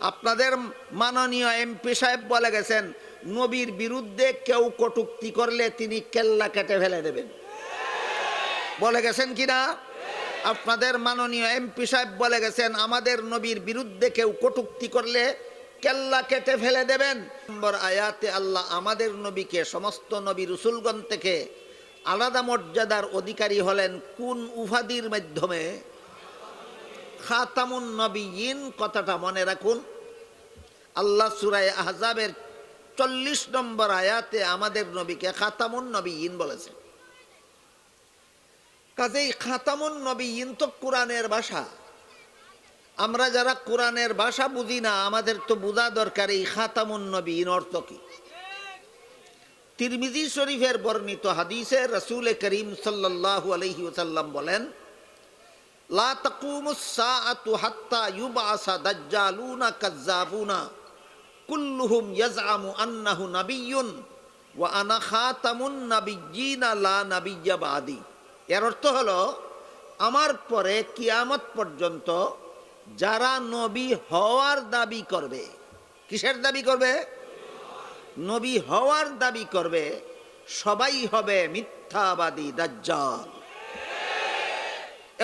আপনাদের মাননীয় এমপি সাহেব বলে গেছেন, নবীর বিরুদ্ধে কেউ কটুক্তি করলে তিনি কেল্লা কেটে ফেলে দেবেন। বলে গেছেন কিনা? আপনাদের মাননীয় এমপি সাহেব বলে গেছেন, আমাদের নবীর বিরুদ্ধে কেউ কটুক্তি করলে কেল্লা কেটে ফেলে দেবেন। নম্বর আয়াতে আল্লাহ আমাদের নবীকে, সমস্ত নবী রসুলগণ থেকে আলাদা মর্যাদার অধিকারী হলেন কোন উপাধির মাধ্যমে? খাতামুন নবীন কথাটা মনে রাখুন। আল্লাহ সুরায় আহজাবের চল্লিশ নম্বর আয়াতে আমাদের নবীকে খাতামুন নবীন বলেছে কাজেই খাতামুন নবীন তো কোরআনের ভাষা। আমরা যারা কোরআনের ভাষা বুঝি না, আমাদের তো বোঝা দরকার এই খাতামুন নবীন অর্থ কি। তিরমিজি শরীফের বর্ণিত হাদিসে রসুল করিম সাল্লাল্লাহু আলাইহি ওসাল্লাম বলেন লা তাকুমুস সাআতু হাত্তা ইউবাসা দাজ্জালুনা কাজ্জাবুনা। কুল্লুহুম ইয়াজআমু আন্নাহু নাবিয়্যুন ওয়া আনা খাতামুন নাবিয়্যিনা লা নাবিয়্যা বাদি। এর অর্থ হলো, আমার পরে কিয়ামত পর্যন্ত যারা নবী হওয়ার দাবি করবে, কিসের দাবি করবে? নবী হওয়ার দাবি করবে, সবাই হবে মিথ্যাবাদী দাজ্জাল।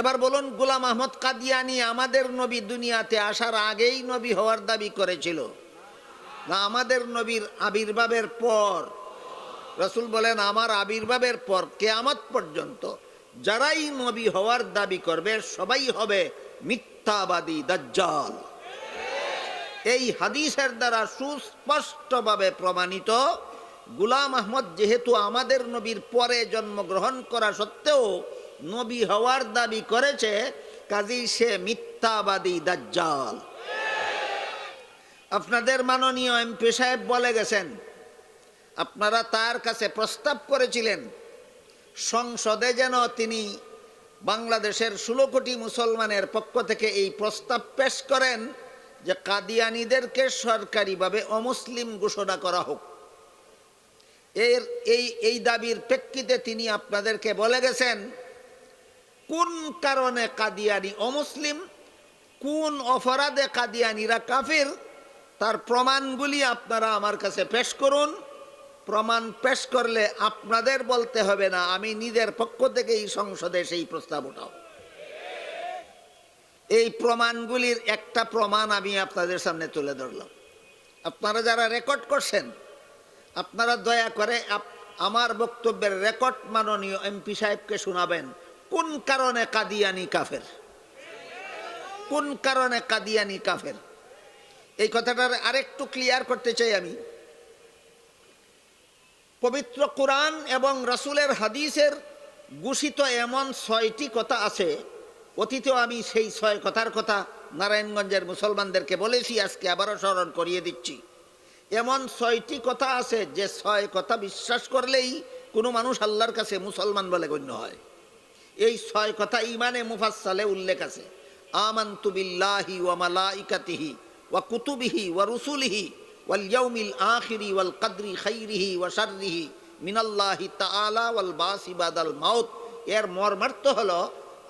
এবার বলুন, গোলাম আহমদ কাদিয়ানি আমাদের নবী দুনিয়াতে আসার আগেই নবী হওয়ার দাবি করেছিল। না, আমাদের নবীর আবির্ভাবের পর। রসুল বলেন, আমার আবির্ভাবের পর কেয়ামত পর্যন্ত যারাই নবী হওয়ার দাবি করবে, সবাই হবে মিথ্যাবাদী দাজ্জাল। এই হাদিসের দ্বারা সুস্পষ্টভাবে প্রমাণিত, গুলাম আহমদ যেহেতু আমাদের নবীর পরে জন্মগ্রহণ করা সত্ত্বেও নবী হওয়ার দাবি করেছে, কাজী সে মিথ্যাবাদী দাজ্জাল। আপনাদের মাননীয় এমপি সাহেব বলে গেছেন, আপনারা তার কাছে প্রস্তাব করেছিলেন, সংসদে যেন তিনি বাংলাদেশের ষোলো কোটি মুসলমানের পক্ষ থেকে এই প্রস্তাব পেশ করেন যে কাদিয়ানিদেরকে সরকারিভাবে অমুসলিম ঘোষণা করা হোক। এর, এই এই দাবির প্রেক্ষিতে তিনি আপনাদেরকে বলে গেছেন কোন কারণে কাদিয়ানি অমুসলিম, কোন অপরাধে কাদিয়ানিরা কাফির, তার প্রমাণগুলি আপনারা আমার কাছে পেশ করুন। প্রমাণ পেশ করলে আপনাদের বলতে হবে না, আমি নিজের পক্ষ থেকে এই সংসদে সেই প্রস্তাব উঠাও এই প্রমাণগুলির একটা প্রমাণ আমি আপনাদের সামনে তুলে ধরলাম। আপনারা যারা রেকর্ড করছেন, আপনারা দয়া করে আমার বক্তব্যের রেকর্ড মাননীয় এমপি সাহেবকে শোনাবেন। কোন কারণে কাদিয়ানি কাফের? কোন কারণে কাদিয়ানি কাফের? এই কথাটার আরেকটু ক্লিয়ার করতে চাই আমি। পবিত্র কোরআন এবং রসুলের হাদিসের ঘোষিত এমন ছয়টি কথা আছে, অতীতেও আমি সেই ছয় কথার কথা নারায়ণগঞ্জের মুসলমানদেরকে বলেছি, আজকে আবারও স্মরণ করিয়ে দিচ্ছি। এমন ছয়টি কথা আছে যে ছয় কথা বিশ্বাস করলেই কোনো মানুষ আল্লাহর কাছে মুসলমান বলে গণ্য হয়। এই ছয় কথা ইমানে মুফাসালে উল্লেখ আছে। আমান্তু বিল্লাহি ওয়া মালাইকাতিহি ওয়া কুতুবিহি ওয়া রুসুলিহি ওয়াল ইয়াউমিল আখিরি ওয়াল কদরি খাইরিহি ওয়া শাররিহি মিনাল্লাহি তাআলা ওয়াল বাসি বাদাল মাউত। এর মর্মার্থ হলো,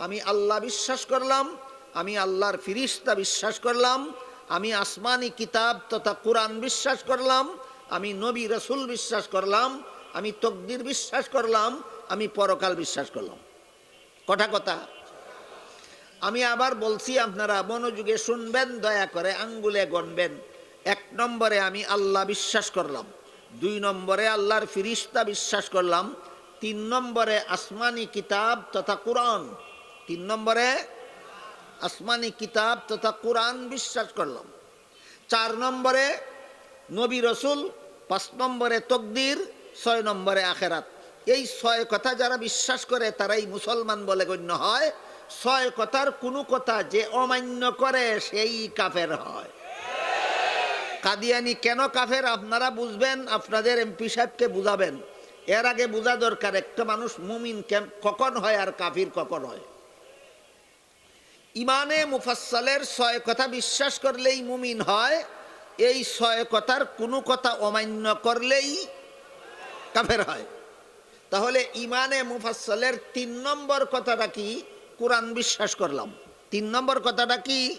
আমি আল্লাহ বিশ্বাস করলাম, আমি আল্লাহর ফিরিস্তা বিশ্বাস করলাম, আমি আসমানি কিতাব তথা কোরআন বিশ্বাস করলাম, আমি নবী রসুল বিশ্বাস করলাম, আমি তকদির বিশ্বাস করলাম, আমি পরকাল বিশ্বাস করলাম। কটা কথা। আমি আবার বলছি আপনারা মনোযোগে শুনবেন, দয়া করে আঙ্গুলে গণবেন। এক নম্বরে আমি আল্লাহ বিশ্বাস করলাম, দুই নম্বরে আল্লাহর ফিরিস্তা বিশ্বাস করলাম, তিন নম্বরে আসমানি কিতাব তথা কোরআন, তিন নম্বরে আসমানি কিতাব তথা কোরআন বিশ্বাস করলাম, চার নম্বরে নবী রসুল, পাঁচ নম্বরে তকদির, ছয় নম্বরে আখেরাত। এই ছয় কথা যারা বিশ্বাস করে, তারাই মুসলমান বলে গণ্য হয়। ছয় কথার কোনো কথা যে অমান্য করে, সেই কাফের হয়। কাদিয়ানি কেন কাফের? আপনারা বুঝবেন, আপনাদের এমপি সাহেবকে বুঝাবেন। এর আগে বোঝা দরকার, একটা মানুষ মুমিন কখন হয় আর কাফির কখন হয়? ইমানে মুফাসসালের ছয় কথা বিশ্বাস করলেই মুমিন হয়। এই ছয় কথার কোনো কথা অমান্য করলেই কাফের হয়। তাহলে ইমানে মুফাসসালের তিন নম্বর কথাটা কি? কোরআন বিশ্বাস করলাম। তিন নম্বর কথাটা কি?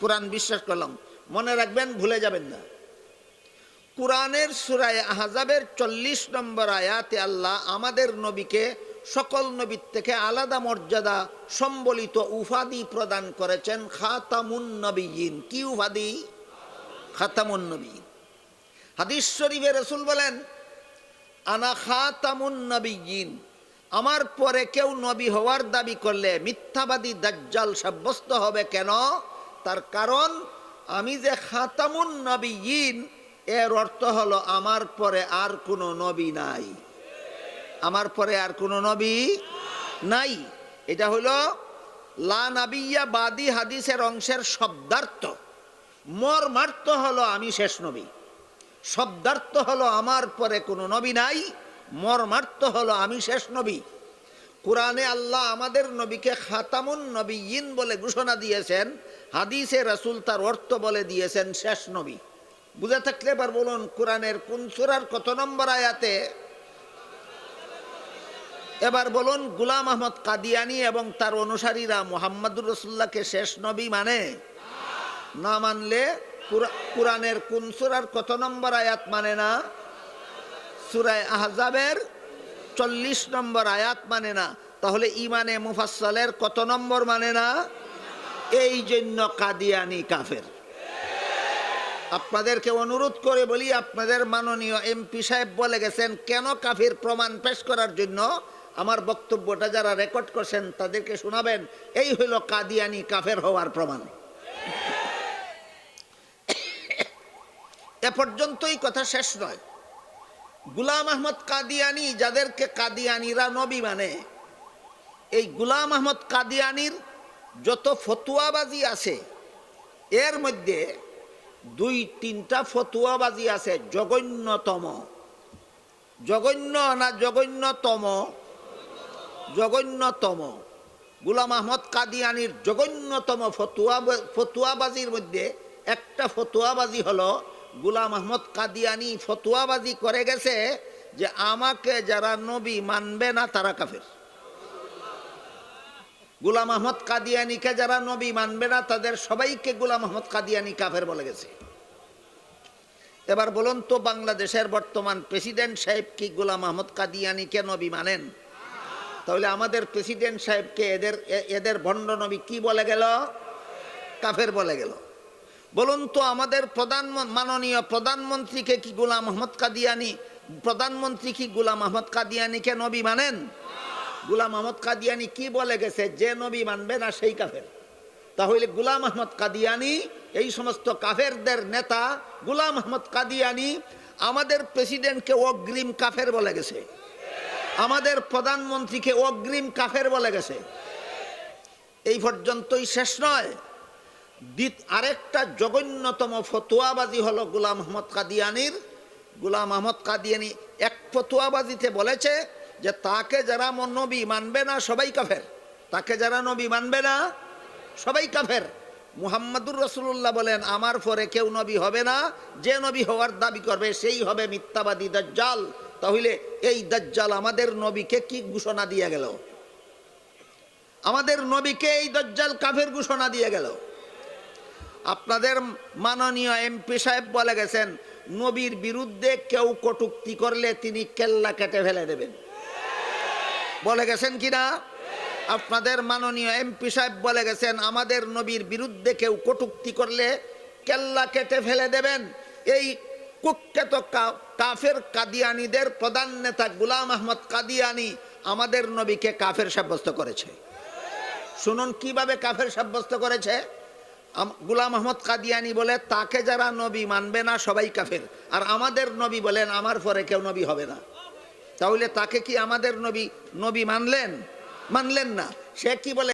কোরআন বিশ্বাস করলাম। মনে রাখবেন, ভুলে যাবেন না। কোরআনের সুরায় আহজাবের চল্লিশ নম্বর আয়াতে আল্লাহ আমাদের নবীকে সকল নবীর থেকে আলাদা মর্যাদা সম্বলিত উপাধি প্রদান করেছেন খাতামুন নবীন। কি উপাধি? খাতামুন নবীন। হাদিস শরীফে রসুল বলেন আনা আমার পরে কেউ নবী হওয়ার দাবি করলে মিথ্যাবাদী দাজ্জাল সাব্যস্ত হবে কেন? তার কারণ, আমি যে খাতামুন নবীন এর অর্থ হলো আমার পরে আর কোনো নবী নাই। আমার পরে আর কোনো নবী নাই। এটা হলো লা নাবিয়া বাদি হাদিসের অংশের শব্দার্থ। মর্মার্থ হলো আমি শেষ নবী। শব্দার্থ হলো আমার পরে কোনো নবী নাই, মর্মার্থ হলো আমি শেষ নবী। কোরআনে আল্লাহ আমাদের নবীকে খাতামুন নবীন বলে ঘোষণা দিয়েছেন, হাদিসে রাসুল তার অর্থ বলে দিয়েছেন শেষ নবী। বুঝে থাকলে এবার বলুন, কোরআনের কোন সূরার কত নম্বর আয়াতে? এবার বলুন, গুলাম আহমদ কাদিয়ানি এবং তার অনুসারীরা মোহাম্মদুর রসুল্লাহকে শেষ নবী মানে? না মানলে কোরআনের কোন সূরার কত নম্বর আয়াত মানে না? সুরায় আহজাবের চল্লিশ নম্বর আয়াত মানে না। তাহলে ইমানে মুফাসলের কত নম্বর মানে না? এই জন্য কাদিয়ানি কাফের। আপনাদেরকে অনুরোধ করে বলি, আপনাদের মাননীয় এমপি সাহেব বলে গেছেন, কেন কাফির প্রমাণ পেশ করার জন্য? আমার বক্তব্যটা যারা রেকর্ড করছেন, তাদেরকে শোনাবেন। এই হইল কাদিয়ানি কাফের হওয়ার প্রমাণ। এ পর্যন্তই কথা শেষ নয়। গুলাম আহমদ কাদিয়ানি যাদেরকে কাদিয়ানিরা নবী মানে এই গুলাম আহমদ কাদিয়ানির যত ফতুয়াবাজি আছে, এর মধ্যে দুই তিনটা ফতুয়াবাজি আছে, জঘন্যতম। জঘন্য না জঘন্যতম? জঘন্যতম। গুলাম আহমদ কাদিয়ানির জঘন্যতম ফতুয়া ফতুয়াবাজির মধ্যে একটা ফতুয়াবাজি হলো গুলাম আহমদ কাদিয়ানি ফতুয়াবাজি করে গেছে যে আমাকে যারা নবী মানবে না তারা কাফের। গুলাম আহমদ কাদিয়ানিকে যারা নবী মানবে না, তাদের সবাইকে গুলাম আহমদ কাদিয়ানি কাফের বলে গেছে। এবার বলুন তো, বাংলাদেশের বর্তমান প্রেসিডেন্ট সাহেব কি গুলাম আহমদ কাদিয়ানিকে নবী মানেন? তাহলে আমাদের প্রেসিডেন্ট সাহেবকে এদের এদের ভণ্ড নবী কি বলে গেল? কাফের বলে গেল। বলুন তো আমাদের প্রধান মাননীয় প্রধানমন্ত্রীকে কি গুলাম আহমদ কাদিয়ানি, প্রধানমন্ত্রী কি গুলাম আহমদ কাদিয়ানিকে নবী মানেন? গুলাম আহমদ কাদিয়ানি কি বলে গেছে, যে নবী মানবে না সেই কাফের। তাহলে গুলাম আহমদ কাদিয়ানি, এই সমস্ত কাফেরদের নেতা গুলাম আহমদ কাদিয়ানি আমাদের প্রেসিডেন্টকে অগ্রিম কাফের বলে গেছে। আমাদের প্রধানমন্ত্রীকে অগ্রিম কাফের বলে গেছে। এই পর্যন্তই শেষ নয়। আরেকটা জঘন্যতম ফতুয়াবাজি হলো গুলাম আহমদ কাদিয়ানির। গুলাম আহমদ কাদিয়ানি এক ফতুয়াবাজিতে বলেছে যে তাকে যারা নবী মানবে না, সবাই কাফের। তাকে যারা নবী মানবে না, সবাই কাফের। মুহাম্মাদুর রসুল্লাহ বলেন, আমার পরে কেউ নবী হবে না, যে নবী হওয়ার দাবি করবে সেই হবে মিথ্যাবাদী দাজ্জাল। তাহলে এই দাজ্জাল আমাদের নবীকে কি ঘোষণা দিয়ে গেল? আমাদের নবীকে এই দজ্জাল কাফের ঘোষণা দিয়ে গেল। আপনাদের মাননীয় এমপি সাহেব বলে গেছেন, নবীর বিরুদ্ধে কেউ কটুক্তি করলে তিনি কেল্লা কেটে ফেলে দেবেন। বলে গেছেন কিনা? আপনাদের মাননীয় এমপি সাহেব বলে গেছেন, আমাদের নবীর বিরুদ্ধে কেউ কটুক্তি করলে কেল্লা কেটে ফেলে দেবেন। এই কুখ্যাত কা- কাফের কাদিয়ানিদের প্রধান নেতা গুলাম আহমদ কাদিয়ানি আমাদের নবীকে কাফের সাব্যস্ত করেছে। শুনুন কীভাবে কাফের সাব্যস্ত করেছে? গুলাম আহমদ কাদিয়ানি বলে, তাকে যারা নবী মানবে না, সবাই কাফের। আর আমাদের নবী বলেন, আমার পরে কেউ নবী হবে না। তাহলে তাকে কি আমাদের নবী নবী মানলেন? মানলেন না। সে কি বলে?